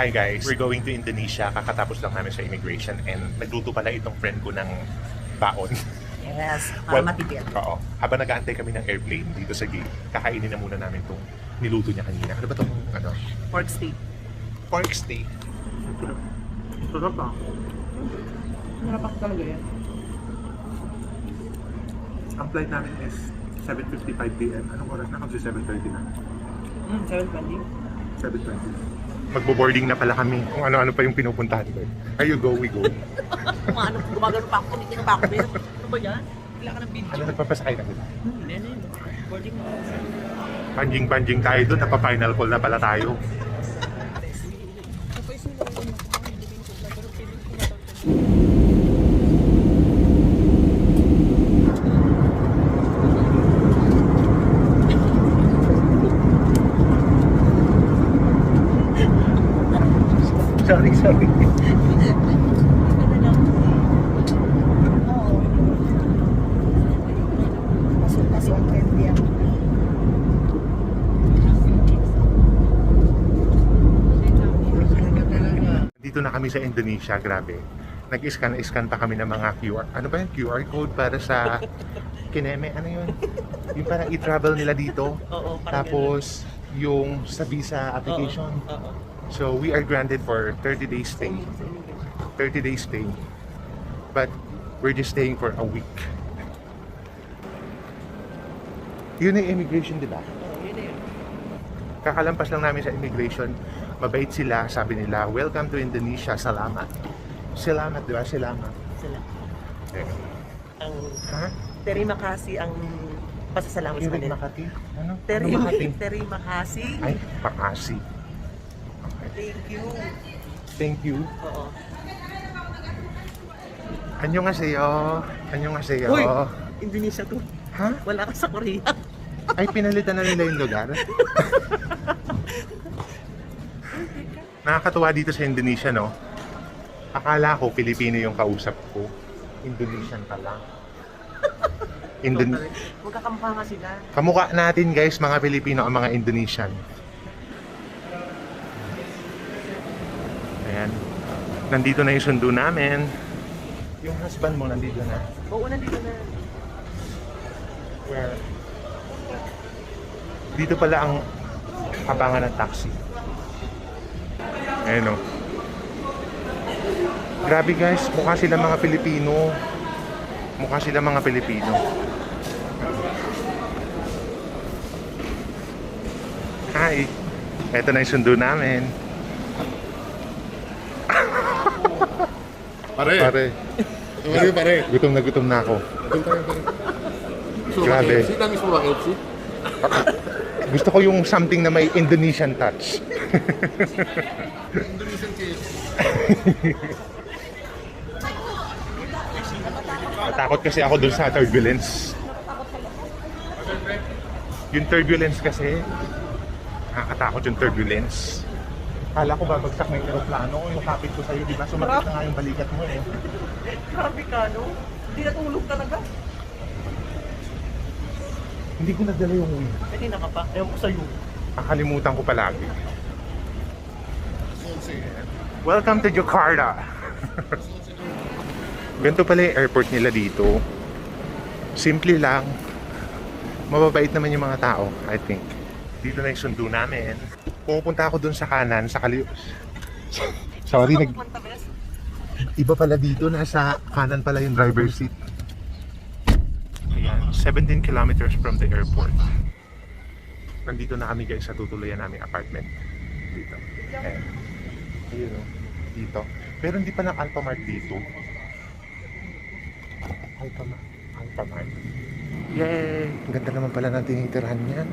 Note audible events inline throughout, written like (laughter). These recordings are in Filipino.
Hi guys, we're going to Indonesia. Kakatapos lang namin sa immigration and nagluto pala itong friend ko ng baon. Yes, para Well, matipid. Oo. Habang nag-aantay kami ng airplane dito sa gate, kakainin na muna namin itong niluto niya kanina. Ano ba itong ano? Pork steak. Pork steak. Sarap ah. Sarap ako talaga yan. Ang flight namin is 7.55 p.m. Anong oras na? Kasi 7.30 na. Mm, 720. 7.20. Magbo-boarding na pala kami. Kung ano-ano pa yung pinupuntahan ko. Are you go, we go. Kung ano, gumagano pa ako, tumitingin pa ako. Ano ba yan? Kailangan ka ng video. Ano nagpapasakay na kita? Hmm, Hindi, hindi. Boarding. Banjing-banjing tayo doon. Napa-final call na pala tayo. Sorry, sorry. Dito na kami sa Indonesia, grabe. Nag-scan-scan pa kami ng mga QR. Ano ba yung QR code para sa Kineme? Ano yun? Yung parang i-travel nila dito. Oo, parang Tapos, yung sa visa application. Oo, oo. So, we are granted for 30 days stay. 30 days stay. But, we're just staying for a week. Yun yung immigration, di ba? Kakalampas lang namin sa immigration. Mabait sila. Sabi nila, welcome to Indonesia. Salamat. Salamat, di ba? Salamat. Sila. Eh, Ang Ha? terima kasih ang pasasalamat sa kanila. Makati? Ano? Teri, Ano terima kasih. Ay, Makasi. Thank you. Thank you. Oo. Anyo nga sa'yo. Anyo nga sa'yo. Uy! Indonesia to. Ha? Wala ka sa Korea. Ay, pinalitan na nila yung lugar. (laughs) Nakakatuwa dito sa Indonesia, no? Akala ko Pilipino yung kausap ko. Indonesian pala. Indon Magkakamukha nga sila. Kamukha natin guys, mga Pilipino ang mga Indonesian. Ayan. Nandito na yung sundo namin. Yung husband mo nandito na. Oo, nandito na. Where? Dito pala ang kabangan ng taxi. Ayan o. Grabe guys, mukha sila mga Pilipino. Mukha sila mga Pilipino. Hi! Ito na yung sundo namin. Pare, Pare, pare, pare. gutom na gutom na ako. Doon tayo, pare. Grabe. KFC? Tamis mo ba KFC? Gusto ko yung something na may Indonesian touch. Indonesian KFC. Natakot kasi ako dun sa turbulence. Yung turbulence kasi, nakakatakot yung turbulence. Kala ko babagsak na yung aeroplano, yung kapit ko sa'yo, di ba? Sumakit na nga yung balikat mo eh. (laughs) Grabe ka, no? Hindi natulog talaga. Hindi ko nadala yung wing. Kanina ka pa. Ewan ko sa'yo. Nakalimutan ko palagi. Welcome to Jakarta! (laughs) Ganito pala yung airport nila dito. Simple lang. Mababait naman yung mga tao, I think. Dito na yung sundo namin. Pumupunta ako dun sa kanan, sa kaliw... Sorry, nag... Pupunta. Iba pala dito, nasa kanan pala yung driver's seat. Ayan, 17 kilometers from the airport. Nandito na kami guys sa tutuluyan naming apartment. Dito. Ayan. Ayun o. Dito. Pero hindi pa ng Alphamart dito. Alphamart. Alphamart. Yay! Ang ganda naman pala ng tinitirahan niyan.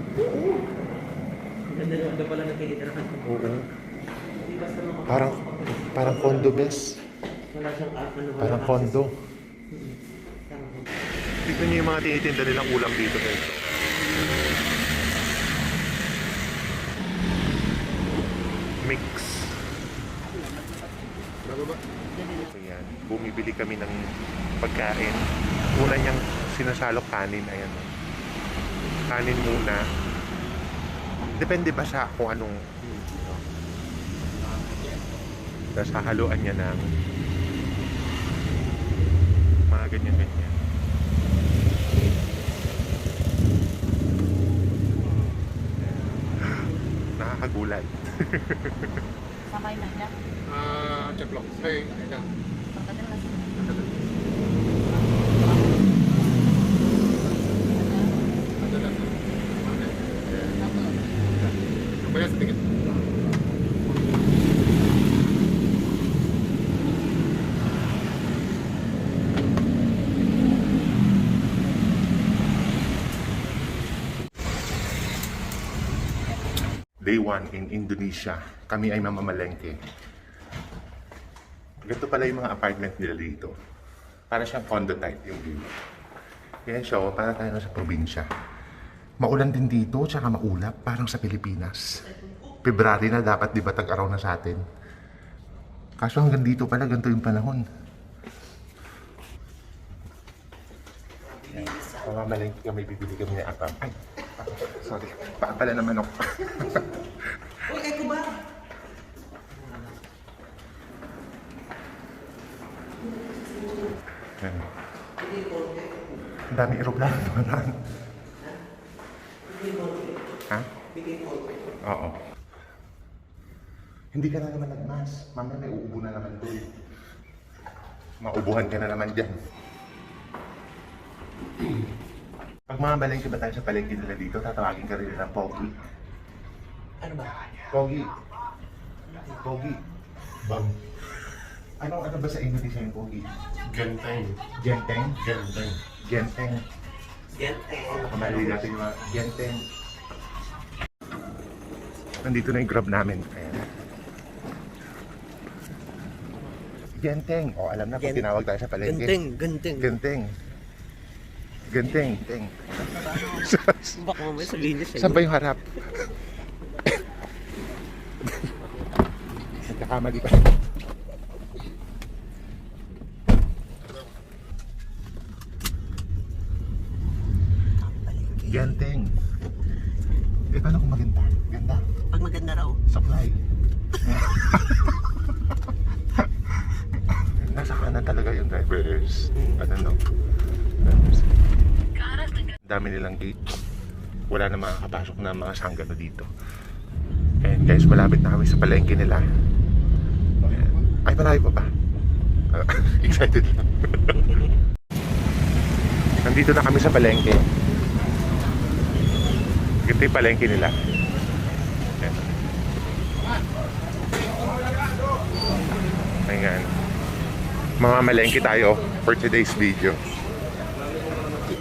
Ganda pala nagkikitirahan ko. Oo. Parang, parang condo bes. wala siyang ano, Parang condo. Tignan niyo yung mga tinitinda nilang ulam dito guys. Mix. Bababa. Ayan, bumibili kami ng pagkain. Una niyang sinasalok kanin, ayan. Kanin muna. Depende ba sa kung anong Tapos hahaluan niya ng mga ganyan-ganyan. Nakakagulat. (laughs) Sakay na siya. Ah, ceplok. Hey, yan. Pagkadalas. Ada na. Kaya sedikit. Day 1 in Indonesia. Kami ay mamamalengke. Ganito pala yung mga apartment nila dito. Para siyang condo type yung view. Kaya siya, oh, para tayo sa probinsya. Maulan din dito, tsaka maulap, parang sa Pilipinas. February na, dapat di ba tag-araw na sa atin? Kaso hanggang dito pala, ganito yung panahon. Mamamalengke kami, bibili kami ng apam. Sorry. Pa pala naman ako. Uy, kay Kuba! Ayan. Ang dami aeroplano naman. Ha? Oo. Hindi ka na naman nagmas. Mamaya may uubo na naman doon. Maubuhan ka na naman dyan. Pag mga balengke ba tayo sa palengke nila dito, tatawagin ka rin ng Pogi. Ano ba? Pogi. Pogi. Bang. Ano, ano ba sa Indonesia yung Pogi? Genteng. Genteng? Genteng. Genteng. Yan. Kamali natin yung mga genteng. Nandito na yung grab namin. Ayan. Genteng. O, alam na kung tinawag tayo sa palengke. Ganteng, ganteng. Genteng. Genteng. Teng. (laughs) Baka mamaya sabihin niya sa'yo. Saan ba yung harap? (laughs) Nagkakamali pa. Genteng. Eh, paano kung maganda? Ganda. Pag maganda raw. Supply. (laughs) Nasa kanan talaga yung drivers. Ano no? Drivers. Dami nilang gate. Wala na makakapasok na mga sanggano dito. And guys, malapit na kami sa palengke nila. Ay, malayo pa ba? (laughs) Excited lang. (laughs) Nandito na kami sa palengke. Ito yung palengke nila. Ayan. Mamamalengke tayo for today's video.